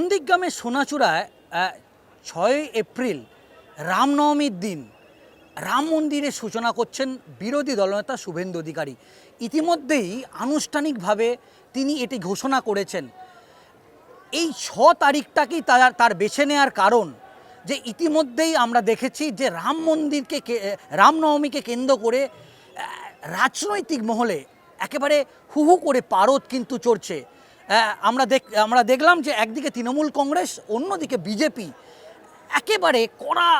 নন্দীগ্রামের সোনাচূড়ায় ছয় এপ্রিল রামনবমীর দিন। রাম মন্দিরের সূচনা করছেন বিরোধী দলনেতা শুভেন্দু অধিকারী। ইতিমধ্যেই আনুষ্ঠানিকভাবে তিনি এটি ঘোষণা করেছেন। এই ছ তারিখটাকেই তার তার বেছে নেওয়ার কারণ যে ইতিমধ্যেই আমরা দেখেছি যে রাম মন্দিরকে রামনবমীকে কেন্দ্র করে রাজনৈতিক মহলে একেবারে হু হু করে পারদ কিন্তু চড়ছে। আমরা দেখ, আমরা দেখলাম যে একদিকে তৃণমূল কংগ্রেস, অন্যদিকে বিজেপি। একেবারে কড়া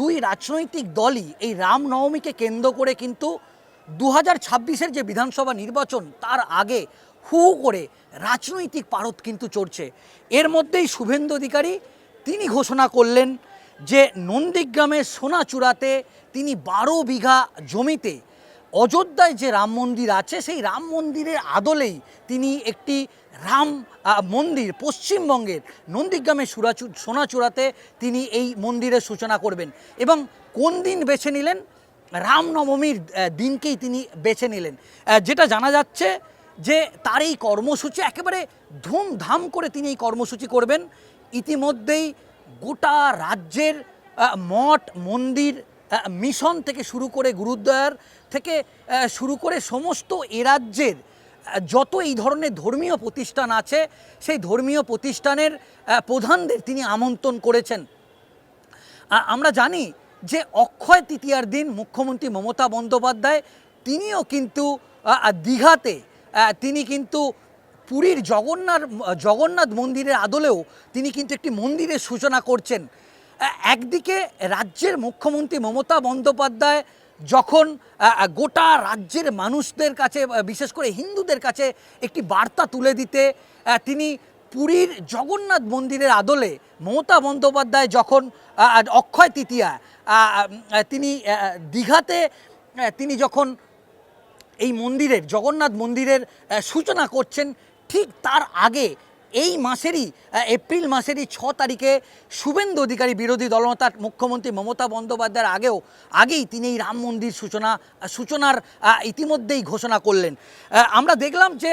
দুই রাজনৈতিক দলই এই রামনবমীকে কেন্দ্র করে কিন্তু দু হাজার ছাব্বিশের যে বিধানসভা নির্বাচন, তার আগে হু হু করে রাজনৈতিক পারদ কিন্তু চড়ছে। এর মধ্যেই শুভেন্দু অধিকারী, তিনি ঘোষণা করলেন যে নন্দীগ্রামের সোনাচূড়াতে তিনি বারো বিঘা জমিতে অযোধ্যায় যে রাম মন্দির আছে, সেই রাম মন্দিরের আদলেই তিনি একটি রাম মন্দির পশ্চিমবঙ্গের নন্দীগ্রামের সুরাচু, সোনাচূড়াতে তিনি এই মন্দিরের সূচনা করবেন। এবং কোন দিন বেছে নিলেন? রামনবমীর দিনকেই তিনি বেছে নিলেন। যেটা জানা যাচ্ছে যে তার এই কর্মসূচি একেবারে ধুমধাম করে তিনি এই কর্মসূচি করবেন। ইতিমধ্যেই গোটা রাজ্যের মঠ, মন্দির মিশন থেকে শুরু করে গুরুদ্বার থেকে শুরু করে সমস্ত এ রাজ্যের যত এই ধরনের ধর্মীয় প্রতিষ্ঠান আছে, সেই ধর্মীয় প্রতিষ্ঠানের প্রধানদের তিনি আমন্ত্রণ করেছেন। আমরা জানি যে অক্ষয় তৃতীয়ার দিন মুখ্যমন্ত্রী মমতা বন্দ্যোপাধ্যায়, তিনিও কিন্তু দীঘাতে তিনি কিন্তু পুরীর জগন্নাথ জগন্নাথ মন্দিরের আদলেও তিনি কিন্তু একটি মন্দিরের সূচনা করছেন। একদিকে রাজ্যের মুখ্যমন্ত্রী মমতা বন্দ্যোপাধ্যায় যখন গোটা রাজ্যের মানুষদের কাছে বিশেষ করে হিন্দুদের কাছে একটি বার্তা তুলে দিতে তিনি পুরীর জগন্নাথ মন্দিরের আদলে মমতা বন্দ্যোপাধ্যায় যখন অক্ষয় তৃতীয়া তিনি দীঘাতে তিনি যখন এই মন্দিরের, জগন্নাথ মন্দিরের সূচনা করছেন, ঠিক তার আগে এই মাসেরই এপ্রিল মাসেরই ছ তারিখে শুভেন্দু অধিকারী বিরোধী দলনেতা মুখ্যমন্ত্রী মমতা বন্দ্যোপাধ্যায়ের আগেও, আগেই তিনি এই রাম মন্দির সূচনা সূচনার ইতিমধ্যেই ঘোষণা করলেন। আমরা দেখলাম যে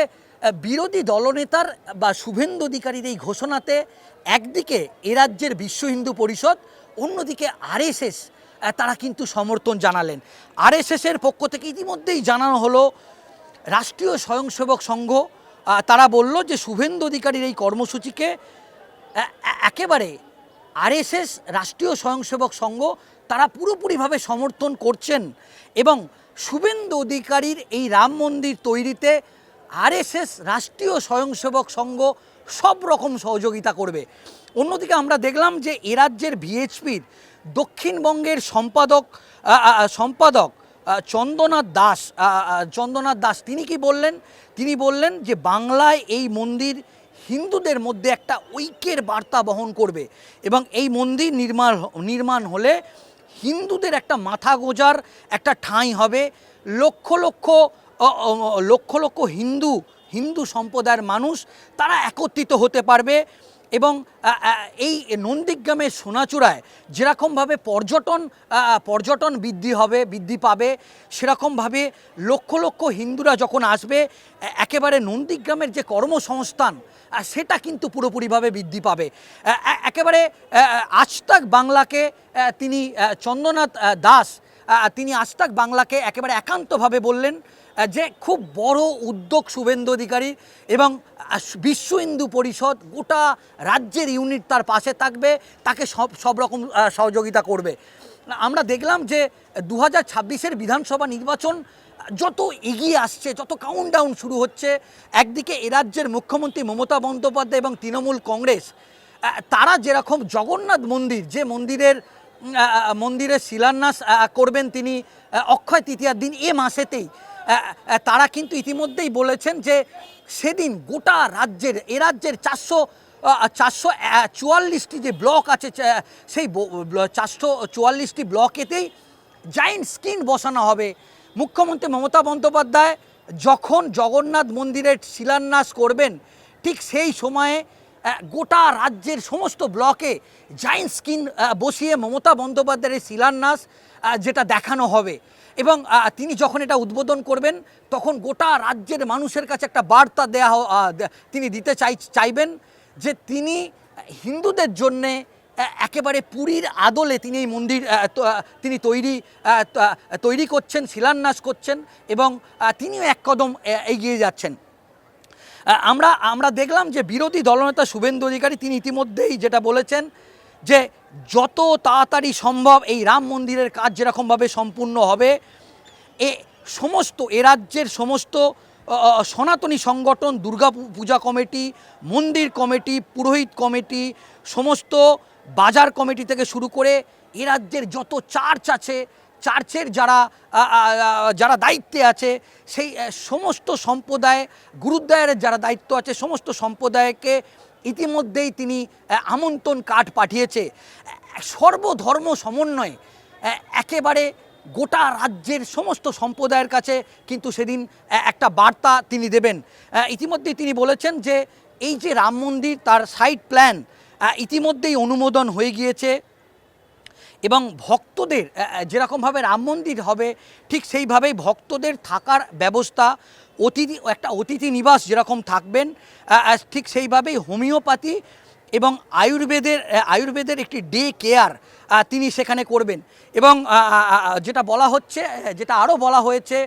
বিরোধী দলনেতার বা শুভেন্দু অধিকারীর এই ঘোষণাতে একদিকে এ রাজ্যের বিশ্ব হিন্দু পরিষদ, অন্যদিকে আরএসএস তারা কিন্তু সমর্থন জানালেন। আরএসএসের পক্ষ থেকে ইতিমধ্যেই জানানো হলো, রাষ্ট্রীয় স্বয়ংসেবক সংঘ তারা বলল যে শুভেন্দু অধিকারীর এই কর্মসূচিকে একেবারে আরএসএস, রাষ্ট্রীয় স্বয়ংসেবক সংঘ, তারা পুরোপুরিভাবে সমর্থন করছেন এবং শুভেন্দু অধিকারীর এই রাম মন্দির তৈরিতে আরএসএস, রাষ্ট্রীয় স্বয়ংসেবক সংঘ সব রকম সহযোগিতা করবে। অন্যদিকে আমরা দেখলাম যে এ রাজ্যের দক্ষিণবঙ্গের সম্পাদক সম্পাদক আ, চন্দ্রনাথ দাস চন্দ্রনাথ দাস তিনি কি বললেন? তিনি বললেন যে বাংলায় এই মন্দির হিন্দুদের মধ্যে একটা ঐক্যের বার্তা বহন করবে এবং এই মন্দির নির্মাণ নির্মাণ হলে হিন্দুদের একটা মাথা গোজার একটা ঠাঁই হবে। লক্ষ লক্ষ লক্ষ লক্ষ হিন্দু হিন্দু সম্প্রদায়ের মানুষ তারা একত্রিত হতে পারবে। এবং এই নন্দীগ্রামের সোনাচূড়ায় যেরকমভাবে পর্যটন পর্যটন বৃদ্ধি হবে, বৃদ্ধি পাবে, সেরকমভাবে লক্ষ লক্ষ হিন্দুরা যখন আসবে একেবারে নন্দীগ্রামের যে কর্মসংস্থান সেটা কিন্তু পুরোপুরিভাবে বৃদ্ধি পাবে। একেবারে আজতাক বাংলাকে তিনি চন্দ্রনাথ দাস তিনি আজতাক বাংলাকে একেবারে একান্তভাবে বললেন যে খুব বড় উদ্যোগ শুভেন্দু অধিকারী এবং বিশ্ব হিন্দু পরিষদ গোটা রাজ্যের ইউনিট তার পাশে থাকবে, তাকে সব সব রকম সহযোগিতা করবে। আমরা দেখলাম যে দু হাজার বিধানসভা নির্বাচন, যত এগিয়ে আসছে, যত কাউন্টডাউন শুরু হচ্ছে, একদিকে এ রাজ্যের মুখ্যমন্ত্রী মমতা বন্দ্যোপাধ্যায় এবং তৃণমূল কংগ্রেস তারা যেরকম জগন্নাথ মন্দির, যে মন্দিরের মন্দিরের শিলান্যাস করবেন তিনি অক্ষয় তৃতীয়ার দিন এ মাসেতেই। তারা কিন্তু ইতিমধ্যেই বলেছেন যে সেদিন গোটা রাজ্যের, এ রাজ্যের চারশো চারশো চুয়াল্লিশটি যে ব্লক আছে সেই চারশো চুয়াল্লিশটি ব্লকেতেই জাইন্ট স্ক্রিন বসানো হবে। মুখ্যমন্ত্রী মমতা বন্দ্যোপাধ্যায় যখন জগন্নাথ মন্দিরের শিলান্যাস করবেন, ঠিক সেই সময়ে গোটা রাজ্যের সমস্ত ব্লকে জাইন্ট স্ক্রিন বসিয়ে মমতা বন্দ্যোপাধ্যায়ের শিলান্যাস যেটা দেখানো হবে। এবং তিনি যখন এটা উদ্বোধন করবেন, তখন গোটা রাজ্যের মানুষের কাছে একটা বার্তা দেয়া তিনি দিতে চাই, চাইবেন যে তিনি হিন্দুদের জন্যে একেবারে পুরীর আদলে তিনি এই মন্দির তিনি তৈরি তৈরি করছেন, শিলান্যাস করছেন এবং তিনিও এক কদম এগিয়ে যাচ্ছেন। আমরা আমরা দেখলাম যে বিরোধী দলনেতা শুভেন্দু অধিকারী তিনি ইতিমধ্যেই যেটা বলেছেন যে যত তাড়াতাড়ি সম্ভব এই রাম মন্দিরের কাজ যেরকমভাবে সম্পূর্ণ হবে, এ সমস্ত, এ রাজ্যের সমস্ত সনাতনী সংগঠন, দুর্গা পূজা কমিটি, মন্দির কমিটি, পুরোহিত কমিটি, সমস্ত বাজার কমিটি থেকে শুরু করে এ রাজ্যের যত চার্চ আছে, চার্চের যারা যারা দায়িত্বে আছে, সেই সমস্ত সম্প্রদায় গুরুদ্বারের যারা দায়িত্ব আছে, সমস্ত সম্প্রদায়কে ইতিমধ্যেই তিনি আমন্ত্রণ কার্ড পাঠিয়েছে। সর্বধর্ম সমন্বয়ে একেবারে গোটা রাজ্যের সমস্ত সম্প্রদায়ের কাছে কিন্তু সেদিন একটা বার্তা তিনি দেবেন। আ, ইতিমধ্যেই তিনি বলেছেন যে এই যে রাম মন্দির তার সাইড প্ল্যান ইতিমধ্যেই অনুমোদন হয়ে গিয়েছে এবং ভক্তদের যেরকমভাবে রাম মন্দির হবে ঠিক সেইভাবেই ভক্তদের থাকার ব্যবস্থা অতিথি, একটা অতিথি নিবাস যেরকম থাকবেন ঠিক সেইভাবেই হোমিওপ্যাথি এবং আয়ুর্বেদের আয়ুর্বেদের একটি ডে কেয়ার তিনি সেখানে করবেন। এবং যেটা বলা হচ্ছে যেটা আরও বলা হয়েছে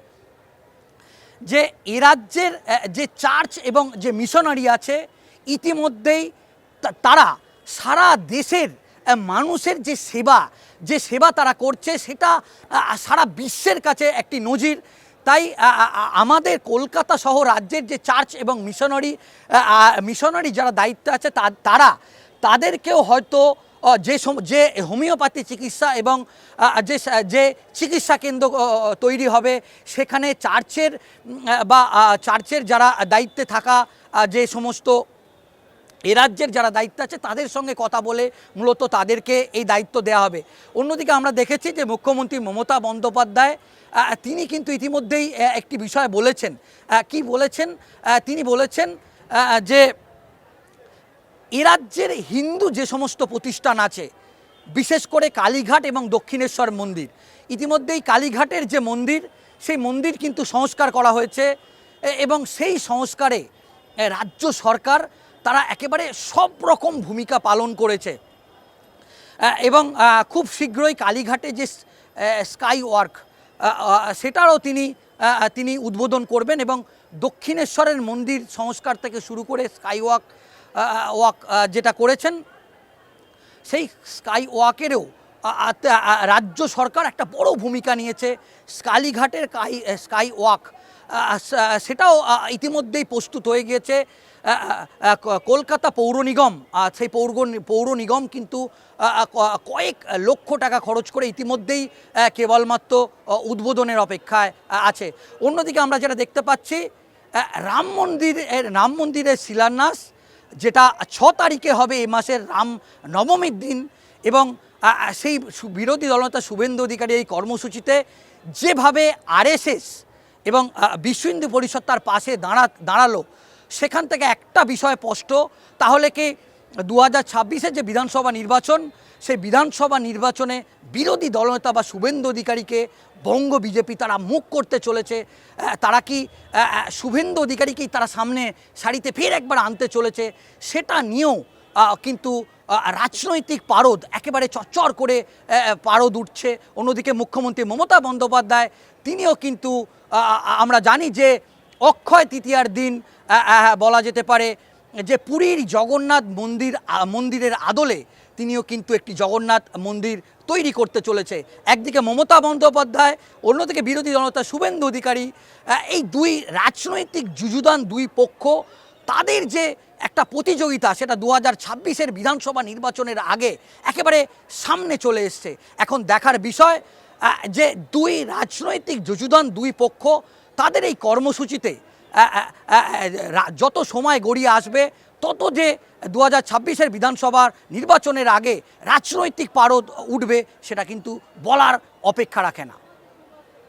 যে এ রাজ্যের যে চার্চ এবং যে মিশনারি আছে, ইতিমধ্যেই তারা সারা দেশের মানুষের যে সেবা যে সেবা তারা করছে, সেটা সারা বিশ্বের কাছে একটি নজির। তাই আমাদের কলকাতা সহ রাজ্যের যে চার্চ এবং মিশনারি মিশনারি যারা দায়িত্ব আছে তারা, তাদেরকেও হয়তো যে যে হোমিওপ্যাথি চিকিৎসা এবং যে যে চিকিৎসা কেন্দ্র তৈরি হবে, সেখানে চার্চের বা চার্চের যারা দায়িত্বে থাকা যে সমস্ত এ রাজ্যের যারা দায়িত্ব আছে, তাদের সঙ্গে কথা বলে মূলত তাদেরকে এই দায়িত্ব দেওয়া হবে। অন্যদিকে আমরা দেখেছি যে মুখ্যমন্ত্রী মমতা বন্দ্যোপাধ্যায় তিনি কিন্তু ইতিমধ্যেই একটি বিষয় বলেছেন। কি বলেছেন? তিনি বলেছেন যে এ রাজ্যের হিন্দু যে সমস্ত প্রতিষ্ঠান আছে, বিশেষ করে কালীঘাট এবং দক্ষিণেশ্বর মন্দির, ইতিমধ্যেই কালীঘাটের যে মন্দির, সেই মন্দির কিন্তু সংস্কার করা হয়েছে। এবং সেই সংস্কারে রাজ্য সরকার তারা একেবারে সব রকম ভূমিকা পালন করেছে। এবং খুব শীঘ্রই কালীঘাটে যে স্কাই ওয়ার্ক সেটারও তিনি তিনি উদ্বোধন করবেন এবং দক্ষিণেশ্বরের মন্দির সংস্কার থেকে শুরু করে স্কাই ওয়াক ওয়াক যেটা করেছেন, সেই স্কাই ওয়াকেরও রাজ্য সরকার একটা বড় ভূমিকা নিয়েছে কালীঘাটের কাই স্কাই ওয়াক সেটাও ইতিমধ্যেই প্রস্তুত হয়ে গিয়েছে। কলকাতা পৌর নিগম সেই পৌর পৌর নিগম কিন্তু কয়েক লক্ষ টাকা খরচ করে ইতিমধ্যেই কেবলমাত্র উদ্বোধনের অপেক্ষায় আছে। অন্যদিকে আমরা যেটা দেখতে পাচ্ছি রাম মন্দির রাম মন্দিরের শিলান্যাস, যেটা ছ তারিখে হবে এই মাসের রাম নবমীর দিন এবং সেই বিরোধী দলনেতা শুভেন্দু অধিকারী এই কর্মসূচিতে যেভাবে আরএসএস এবং বিশ্ব হিন্দু পরিষদ তার পাশে দাঁড়া, দাঁড়াল সেখান থেকে একটা বিষয় স্পষ্ট, তাহলে কি দু হাজার যে বিধানসভা নির্বাচন, সেই বিধানসভা নির্বাচনে বিরোধী দলনেতা বা শুভেন্দু অধিকারীকে বঙ্গ বিজেপি তারা মুখ করতে চলেছে তারা কি শুভেন্দু অধিকারীকেই তারা সামনে সারিতে ফের একবার আনতে চলেছে, সেটা নিয়েও কিন্তু রাজনৈতিক পারদ একেবারে চচ্চর করে পারদ উঠছে। অন্যদিকে মুখ্যমন্ত্রী মমতা বন্দ্যোপাধ্যায়, তিনিও কিন্তু আমরা জানি যে অক্ষয় তৃতীয়ার দিন আহ, বলা যেতে পারে যে পুরীর জগন্নাথ মন্দির মন্দিরের আদলে তিনিও কিন্তু একটি জগন্নাথ মন্দির তৈরি করতে চলেছে। একদিকে মমতা বন্দ্যোপাধ্যায় অন্যদিকে বিরোধী জনতা শুভেন্দু অধিকারী। এই দুই রাজনৈতিক যুযুদান দুই পক্ষ তাদের যে একটা প্রতিযোগিতা সেটা দু হাজার ছাব্বিশের বিধানসভা নির্বাচনের আগে একেবারে সামনে চলে এসছে। এখন দেখার বিষয় যে দুই রাজনৈতিক যুযুদান দুই পক্ষ তাদের এই কর্মসূচিতে যত সময় গড়িয়ে আসবে, তত যে দু হাজার ছাব্বিশের বিধানসভার নির্বাচনের আগে রাজনৈতিক পারদ উঠবে, সেটা কিন্তু বলার অপেক্ষা রাখে না।